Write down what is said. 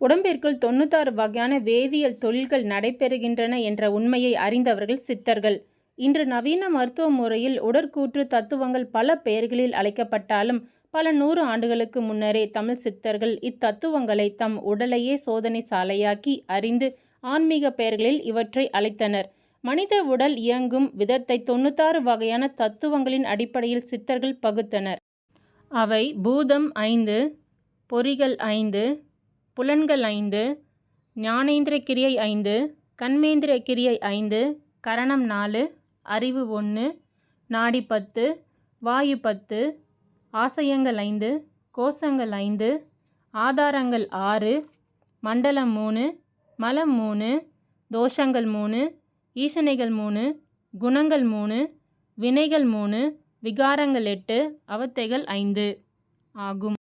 உடம்பிற்குள் தொண்ணூத்தாறு வகையான வேதியியல் தொழில்கள் நடைபெறுகின்றன என்ற உண்மையை அறிந்தவர்கள் சித்தர்கள். இன்று நவீன மருத்துவ முறையில் உடற்கூற்று தத்துவங்கள் பல பெயர்களில் அழைக்கப்பட்டாலும் பல நூறு ஆண்டுகளுக்கு முன்னரே தமிழ் சித்தர்கள் இத்தத்துவங்களை தம் உடலையே சோதனை சாலையாக்கி அறிந்து ஆன்மீக பெயர்களில் இவற்றை அழைத்தனர். மனித உடல் இயங்கும் விதத்தை தொண்ணூத்தாறு வகையான தத்துவங்களின் அடிப்படையில் சித்தர்கள் பகுத்தனர். அவை பூதம் ஐந்து, பொறிகள் ஐந்து, புலன்கள் ஐந்து, ஞானேந்திர கிரியை ஐந்து, கண்மேந்திர கிரியை ஐந்து, கரணம் நாலு, அறிவு ஒன்று, நாடி பத்து, வாயு பத்து, ஆசையங்கள் ஐந்து, கோஷங்கள் ஐந்து, ஆதாரங்கள் ஆறு, மண்டலம் மூணு, மலம் மூணு, தோஷங்கள் மூணு, ஈசனைகள் மூணு, குணங்கள் மூணு, வினைகள் மூணு, விகாரங்கள் எட்டு, அவத்தைகள் ஐந்து ஆகும்.